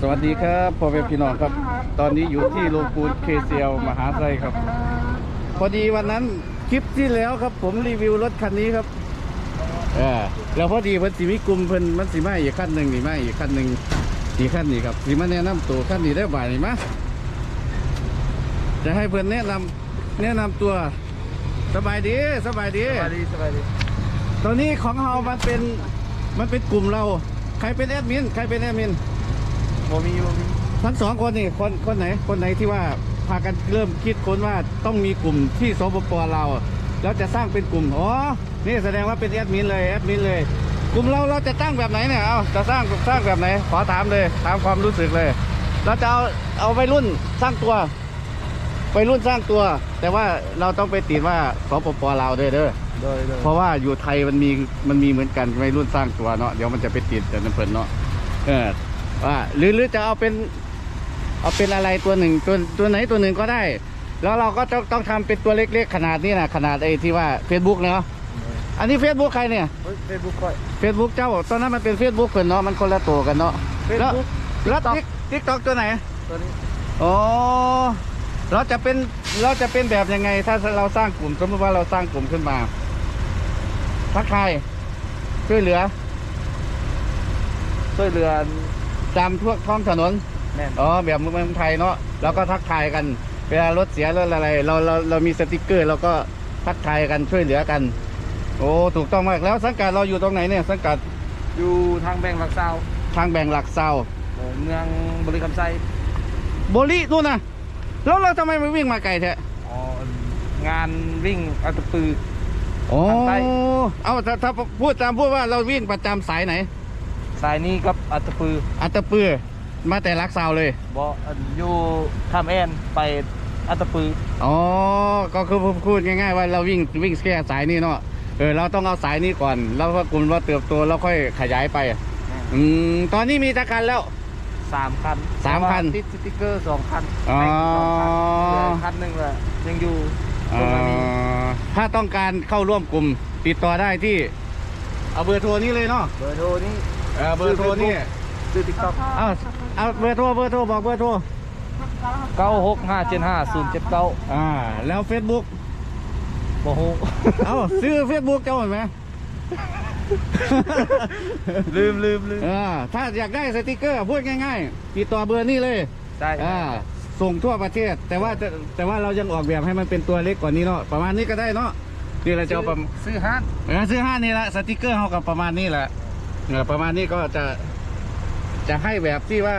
สวัสดีครับพ่อแม่พี่น้องครับ ตอนนี้อยู่ที่โรงปูนเคเซียวมหาไซครับ พอดีวันนั้นคลิปที่แล้วครับ ผมรีวิวรถคันนี้ครับเออแล้วพอดีเพิ่นสิมีกลุ่มเพิ่นมันสิมาอีกคันหนึ่งนี่มาอีกคันหนึ่งอีกคันนี้ครับสิมาแนะนำตัวคันนี้ได้บ่ายนี่มาจะให้เพิ่นแนะนำแนะนำตัวสบายดีสบายดีสบายดีสบายดีตอนนี้ของเรามันเป็นมันเป็นกลุ่มเราใค รเป็นแอดมินใครเป็นแอดมินโมมีโมมีทั้งสองคนนี่คนคนไหนคนไหนที่ว่าพากันเริ่มคิดค้นว่าต้องมีกลุ่มที่สปปเราแล้วจะสร้างเป็นกลุ่มอ๋อนี่แสดงว่าเป็นแอดมินเลยแอดมินเลย กลุ่มเราเราจะตั้งแบบไหนเนี่ยเอาจะสร้างสร้างแบบไหนขอถามเลยถามความรู้สึกเลย เราจะเอาเอาไปรุ่นสร้างตัวไปรุ่นสร้างตัว แต่ว่าเราต้องไปติดว่าสปปเราด้วยเด้อ โดยโดยเพราะว่าอยู่ไทยมันมีมันมีเหมือนกันไม่รุ่นสร้างตัวเนาะเดี๋ยวมันจะไปติดแต่นั่นเพิ่นเนาะเออว่าหรือหรือจะเอาเป็น เอาเป็นอะไรตัวหนึ่งตัวตัวไหนตัวหนึ่งก็ได้ แล้วเราก็ต้องต้องทำเป็นตัวเล็กๆขนาดนี้นะขนาดไอ้ที่ว่า Facebook เนาะอันนี้ Facebook ใครเนี่ย เฟซบุ๊กค่อย Facebook เจ้าตอนนั้นมันเป็น Facebook เพิ่นเนาะมันคนละตัวกันเนาะแล้ว Facebook แล้ว TikTok ทิกต็อกตัวไหน ตัวนี้อ๋อเราจะเป็นเราจะเป็นแบบยังไง ถ้าเราสร้างกลุ่มสมมติว่าเราสร้างกลุ่มขึ้นมา ทักทายช่วยเหลือ ช่วยเรือตามทั่วท้องถนนแม่นอ๋อแบบเมืองไทยเนาะแล้วก็ทักทายกัน เวลารถเสียรถอะไร เราเราเรามีสติกเกอร์เราก็ทักทายกันช่วยเหลือกัน โอ้ถูกต้องมากแล้วสังกัดเราอยู่ตรงไหนเนี่ยสังกัดอยู่ทางแบงค์หลักเซาทางแบ่งหลักเซาเออเมืองบริคำไซโบลินู่นนะแล้วเราทำไมไม่วิ่งมาไกลแท้อ๋องานวิ่งอัตปือ โอ้ทางใต้เอาถ้าถ้าพูดตามพูดว่าเราวิ่งประจำสายไหน สายนี้กับอัตปืออัตตปือมาแต่ลักเซาเลยบออันอยู่ทำแอนไปอัตปืออ๋อก็คือพูดง่ายๆว่าเราวิ่งวิ่งแค่สายนี้เนาะเออเราต้องเอาสายนี้ก่อน แล้วพอกลุ่มเราเติบโตเราค่อยขยายไป อืมตอนนี้มีตะกันแล้ว สามคันสามคัน แต่ว่ติดสติ๊กเกอร์สองคันอ๋อแต่งสองคันเหลือคันหนึ่งแหละยังอยู่ต เอ่รงนั้นนี้อถ้าต้องการเข้าร่วมกลุ่มติดต่อได้ที่ เอาเบอร์โทรนี้เลยเนาะเบอร์โทรนี้เออเบอร์โทรนี่ซื้อติ๊กต็อกเอาเอาเบอร์โทรเบอร์โทรบอกเบอร์โทรเก้าหกห้าเจ็ดห้าศูนย์เจ็ดเก้าอ่า แล้ว Facebook โมโหเอาซื้อ Facebook เจ้าเห็นไหม ลืมลืมลืมเออถ้าอยากได้สติกเกอร์พูดง่ายๆติดต่อเบอร์นี้เลย ได้อ่า ส่งทั่วประเทศ แต่ว่าจะแต่ว่าเรายังออกแบบให้มันเป็นตัวเล็กกว่านี้เนาะประมาณนี้ก็ได้เนาะนี่เราจะเอาประมาณซื้อฮานเออซื้อห้านี่ละสติกเกอร์เขากับประมาณนี้แหละเออประมาณนี้ก็จะ จะให้แบบที่ว่า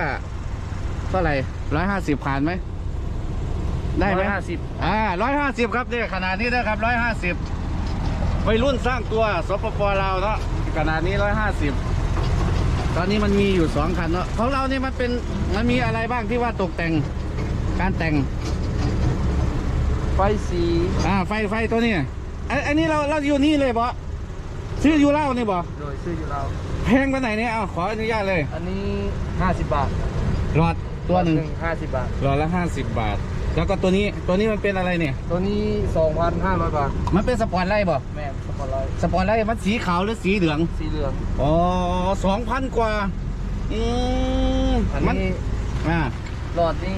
เท่าไหร่ร้อยห้าสิบผ่านไหมได้ไหมห้าสิบอ่าร้อยห้าสิบครับเนี่ยขนาดนี้นะครับร้อยห้าสิบวัยรุ่นสร้างตัวสปปลาวเนาะขนาดนี้ร้อยห้าสิบตอนนี้มันมีอยู่สองคันเนาะของเรานี่มันเป็นมันมีอะไรบ้างที่ว่าตกแต่ง การแต่งไฟสีอ่าไฟไฟตัวนี้อันอันนี้เราเราอยู่นี่เลยบอซื้ออยู่เล่านี่บอโดยซื้ออยู่เราแพงไปไหนเนี่ยเอาขออนุญาตเลย อันนี้ห้าสิบบาทหลอดตัวหนึ่งห้าสิบบาทหลอดละห้าสิบบาท แล้วก็ตัวนี้ตัวนี้มันเป็นอะไรเนี่ย ตัวนี้สองพันห้าร้อยบาท มันเป็นสปอร์ตไลท์บ่แม่นสปอร์ตไลท์สปอร์ตไลท์มันสีขาวหรือสีเหลือง สีเหลือง อ๋อสองพันกว่า อืมอันมันนี้อ่าหลอดนี่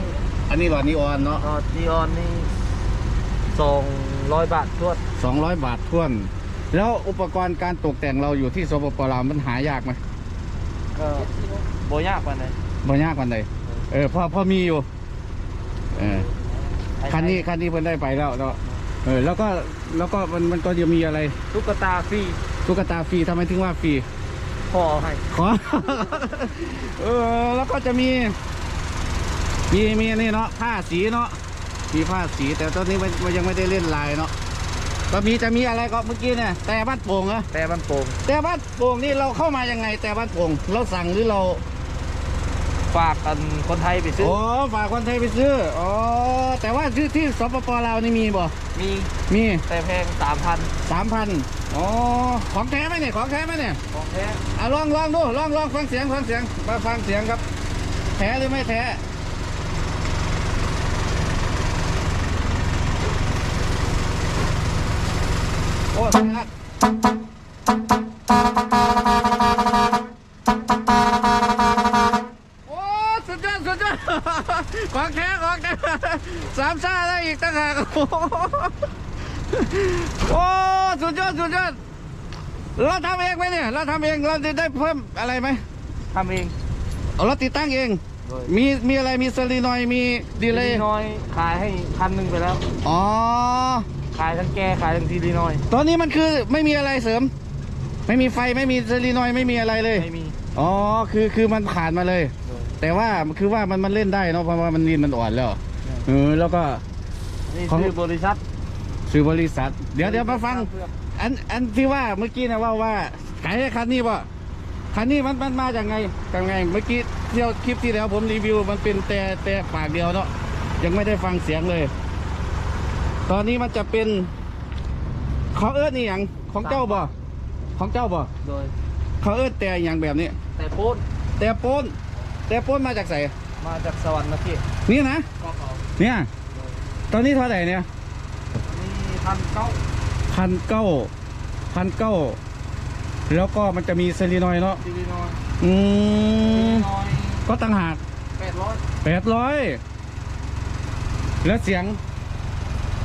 อันนี้หลอดนีออนเนาะหลอดนีออนนี่สองร้อยบาททวดสองร้อยบาทท่วน แล้วอุปกรณ์การตกแต่งเราอยู่ที่สปปลาวมันหายากไหมก็โบยากกว่าเลยบ่ยากกว่าไหนเออพอพอมีอยู่เออคันนี้คันนี้เพิ่นได้ไปแล้วเนาะเออแล้วก็แล้วก็มันมันก็จะมีอะไรตุ๊กตาฟรีตุ๊กตาฟรีทำไมถึงว่าฟรี พอให้ขอ เออแล้วก็จะมี มีมีนี่เนาะผ้าสีเนาะมีผ้าสีแต่ตอนนี้มันมันยังไม่ได้เล่นลายเนาะก็มีจะมีอะไรก็เมื่อกี้เนี่ยแต่บ้านโป่งเหรอแต่มันโป่งแต่บ้านโป่งนี่เราเข้ามายังไง แต่บ้านโป่งเราสั่งหรือเรา ฝากกันคนไทยไปซื้อโอ้ฝากคนไทยไปซื้ออ๋อแต่ว่าที่ที่สปปลาวนี่มีบ่มีมีแต่แพงสามพันสามพันอ๋อของแท้ไหมเนี่ยของแท้ไหมเนี่ยของแท้อะลองลองดูลองลองฟังเสียงฟังเสียงมาฟังเสียงครับ แท้หรือไม่แท้ โอ้สุดยอดสุดยอดของแท้ของแท้สามชาแล้วอีกต่างหากโอ้โอ้สุดยอดสุดยอดเราทำเองไหมเนี่ย เราทำเองเราจะได้เพิ่มอะไรไหมทำเองเอาเราติดตั้งเอง มีมีอะไรมีสลีนอยมีดีเลยนอยขายให้พันหนึ่งไปแล้ว อ๋อ ขายทั้งแกขายทั้งซีดีน้อยตอนนี้มันคือไม่มีอะไรเสริม ไม่มีไฟไม่มีซรีนอยด์ไม่มีอะไรเลย ไม่มี อ๋อคือคือมันผ่านมาเลยโดยแต่ว่าคือว่ามันมันเล่นได้เนาะเพราะว่ามันดินมันอ่อนแล้วเออแล้วก็ นี่ของ คือบริษัท ซื้อบริษัท เดี๋ยวเดี๋ยวมาฟัง อันอันที่ว่าเมื่อกี้นะว่าว่าขายให้คันนี้ป่ะคันนี้มันมันมาจากไงจากไงเมื่อกี้เที่ยวคลิปที่แล้วผมรีวิวมันเป็นแต่แต่ปากเดียวเนาะยังไม่ได้ฟังเสียงเลย ตอนนี้มันจะเป็นเขาเอิ้นนี่อย่างของเจ้าบ่ของเจ้าบ่โดยเขาเอิ้นแต่อย่างแบบนี้แต่โพ้นแต่โป้นแต่โป้นมาจากไหนมาจากสวรรค์นะพี่นี่นะก็เขาเนี่ย ตอนนี้เท่าไหร่เนี่ยนี่พันเก้าพันเก้าพันเก้าแล้วก็มันจะมีเซรีนอยด์เนาะซีดีน้อยอืมน้อยก็ต่างหากแปดร้อยแปดร้อยแล้วเสียง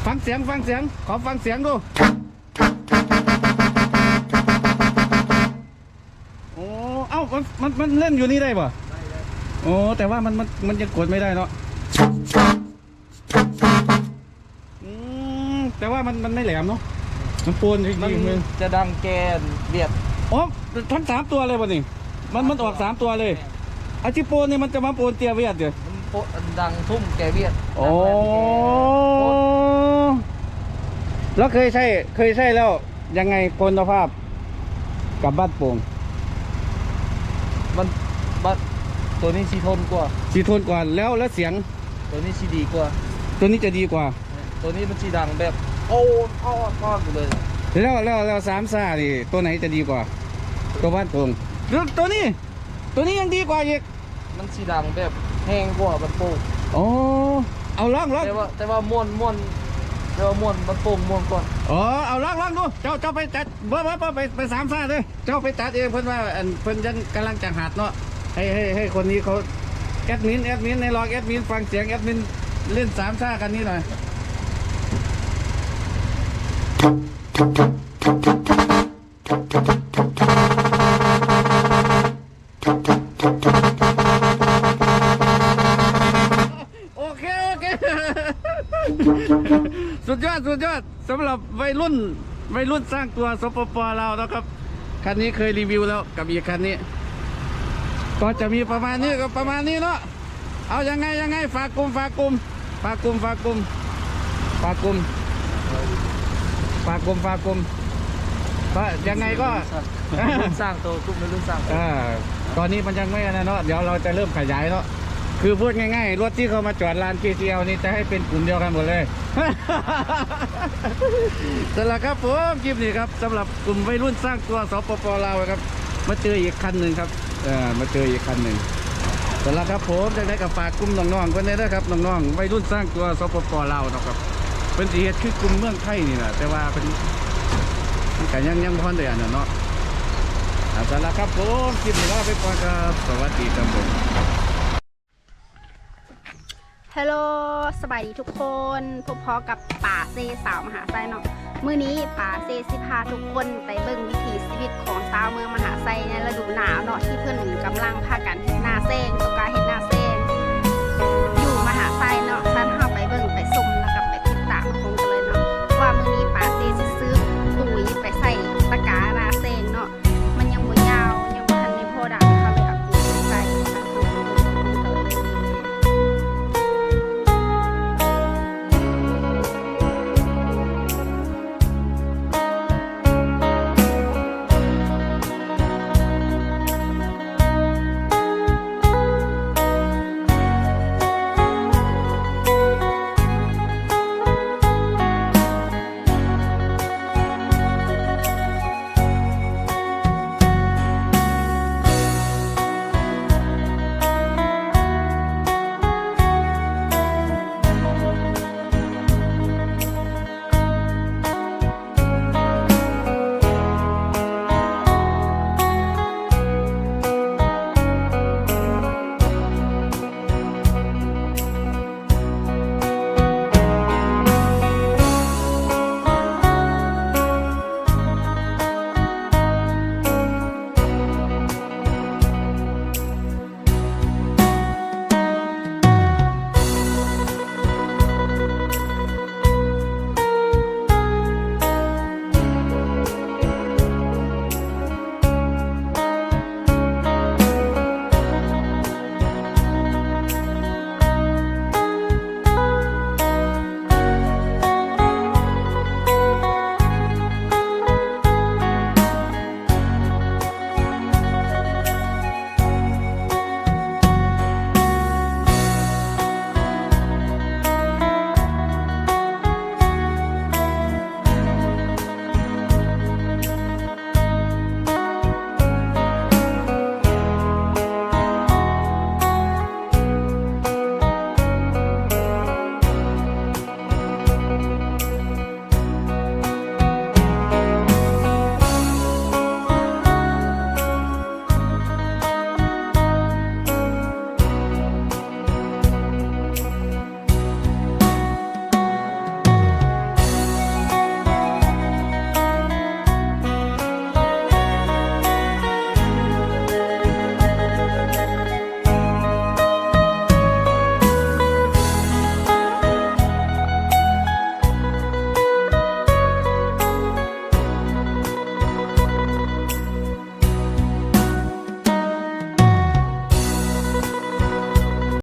ฟังเสียงฟังเสียง ขอฟังเสียงดู โอ้ เอ้ามันมันมันเล่นอยู่นี่ได้ป่ะได้เลยโอ้ แต่ว่ามันมันมันยังกดไม่ได้เนาะอืมแต่ว่ามันมันไม่แหลมเนาะมันปูนจริงมันๆเลยจะดังแกนเบียดอ๋อทั้งสามตัวเลยป่ะนี่มันมันออกสามตัวเลยไอที่ปูนเนี่ยมันจะมาปูนเตียเวียดเดี๋ยวมันโพดดังทุ่มแกเบียดโอ้ ดังแบบแกโพด แล้วเคยใช่เคยใช่แล้วยังไงคุณภาพกับบ้านโป่งมันบัดตัวนี้ชีทนกว่า สีทนกว่าแล้วแล้วเสียงตัวนี้ชีดีกว่า ตัวนี้จะดีกว่า ตัวนี้มันชีดังแบบโอ้ทอดทอดไปเลย แล้วแล้วแล้วสามซ่านี่ตัวไหนจะดีกว่า ตัวบ้านโป่งแล้วตัวนี้ ตัวนี้ยังดีกว่าอีกมันชีดังแบบแห้งกว่ามันโป่งโอ้เอาล่องล่องแต่ว่าแต่ว่าม่วนม่วน แต่ว่าม่วนมันโป่งม่วนก่อนอ๋อเอาล่องล่องดูเจ้าเจ้าไปจัดเบ่เบ่เบ่ไปไปสามซ่าเลยเจ้าไปจัดเองเพิ่อนว่าอันเพิ่อนยังกำลังจะหัดเนาะให้ให้ให้คนนี้เขาแอดมินแอดมินในลองแอดมินฟังเสียงแอดมินเล่นสามซ่ากันนี้หน่อยโอดสุดยอดสำหรับวัยรุ่นวัยรุ่นสร้างตัวสปปเราวนะครับ คันนี้เคยรีวิวแล้วกับอีกคันนี้ ก็จะมีประมาณนี้ก็ประมาณนี้เนาะเอายังไงยังไงฝากกลุ่มฝากกลุ่มฝากกลุ่มฝากกลุ่มฝากกลุ่มฝากกลุ่มฝากกลุ่มก็ยังไงก็รุ่นสร้างตัวกุ้มเป็นรุ่นสร้างตัวอ่าตอนนี้มันยังไม่อันนะเนาะเดี๋ยวเราจะเริ่มขยายเนาะคือพูดง่ายๆ รถที่เขามาจอดลาน KTL นี่จะให้เป็นกลุ่มเดียวกันหมดเลย สำหรับครับผมคลิปนี้ครับสำหรับกลุ่มวัยรุ่นสร้างตัวสปปลาวครับ มาเจออีกคันหนึ่งครับเออมาเจออีกคันหนึ่งสำหรับครับผมจะได้กับฝากกลุ่มน้องๆคนนี้นะครับน้องๆวัยรุ่นสร้างตัวสปปลาวนะครับเป็นสีเหตุคือกลุ่มเมืองไทยนี่แหละแต่ว่าเป็นมันยังยังพอนเดียวเนาะเอาสำหรับครับผมคลิปนี้ลาไปก่อนครับสวัสดีครับผม ฮัลโหลสบายดีทุกคนพบพอกับป่าเซสาวมหาไซเนาะมื้อนี้ป่าเซสิพาทุกคนไปเบิ่งวิถีชีวิตของสาวเมืองมหาไซในฤดูหนาวเนาะที่เพื่อนหนุนกำลังพากันเห็ดนาเซงตกกาเห็ดนาแซ